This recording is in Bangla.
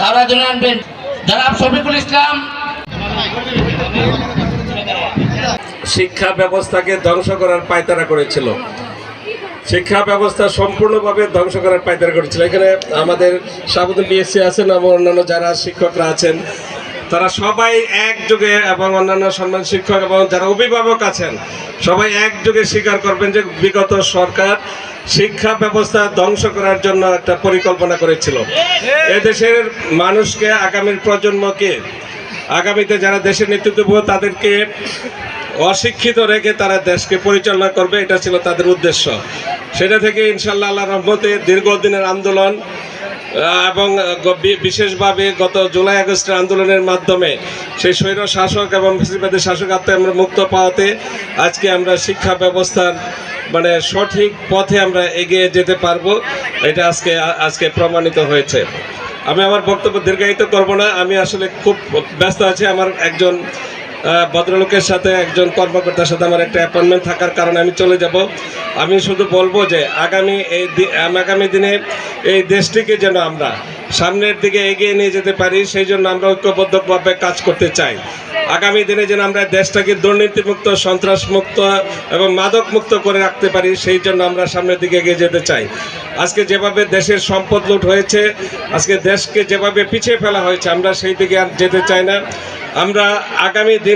তারা জন্য আনবেন, জনাব শফিকুল ইসলাম। শিক্ষা ব্যবস্থাকে ধ্বংস করার পায়তারা করেছিল। শিক্ষা ব্যবস্থা সম্পূর্ণভাবে ধ্বংস করার পায়তারা করেছিল। এখানে আমাদের সাবুদ্দিন বিএসসি আছেন এবং অন্যান্য যারা শিক্ষকরা আছেন, তারা সবাই একযোগে এবং অন্যান্য সম্মান শিক্ষক এবং যারা অভিভাবক আছেন, সবাই একযোগে স্বীকার করবেন যে বিগত সরকার শিক্ষা ব্যবস্থা ধ্বংস করার জন্য একটা পরিকল্পনা করেছিল। এদেশের মানুষকে আগামীর প্রজন্মকে, আগামীতে যারা দেশের নেতৃত্ব তাদেরকে অশিক্ষিত রেখে তারা দেশকে পরিচালনা করবে, এটা ছিল তাদের উদ্দেশ্য। সেটা থেকে ইনশাল্লাহ আল্লাহ রহমতে দীর্ঘদিনের আন্দোলন এবং বিশেষভাবে গত জুলাই আগস্টের আন্দোলনের মাধ্যমে সেই স্বৈর শাসক এবং শাসক হাতে আমরা মুক্ত পাওয়াতে আজকে আমরা শিক্ষা ব্যবস্থার মানে সঠিক পথে আমরা এগিয়ে যেতে পারব, এটা আজকে আজকে প্রমাণিত হয়েছে। আমি আমার বক্তব্য দীর্ঘায়িত করব না, আমি আসলে খুব ব্যস্ত আছি। আমার একজন ভদ্রলোকের সাথে একজন কর্মকর্তার সাথে আমার একটা অ্যাপয়েন্টমেন্ট থাকার কারণে আমি চলে যাব। আমি শুধু বলব যে, আগামী এই আগামী দিনে এই দেশটিকে যেন আমরা সামনের দিকে এগিয়ে নিয়ে যেতে পারি, সেই জন্য আমরা ঐক্যবদ্ধভাবে কাজ করতে চাই। আগামী দিনে যেন আমরা দেশটাকে দুর্নীতিমুক্ত, সন্ত্রাসমুক্ত এবং মাদক মুক্ত করে রাখতে পারি, সেই জন্য আমরা সামনের দিকে এগিয়ে যেতে চাই। আজকে যেভাবে দেশের সম্পদ লুট হয়েছে, আজকে দেশকে যেভাবে পিছিয়ে ফেলা হয়েছে, আমরা সেই দিকে আর যেতে চাই না। আমরা আগামী দিন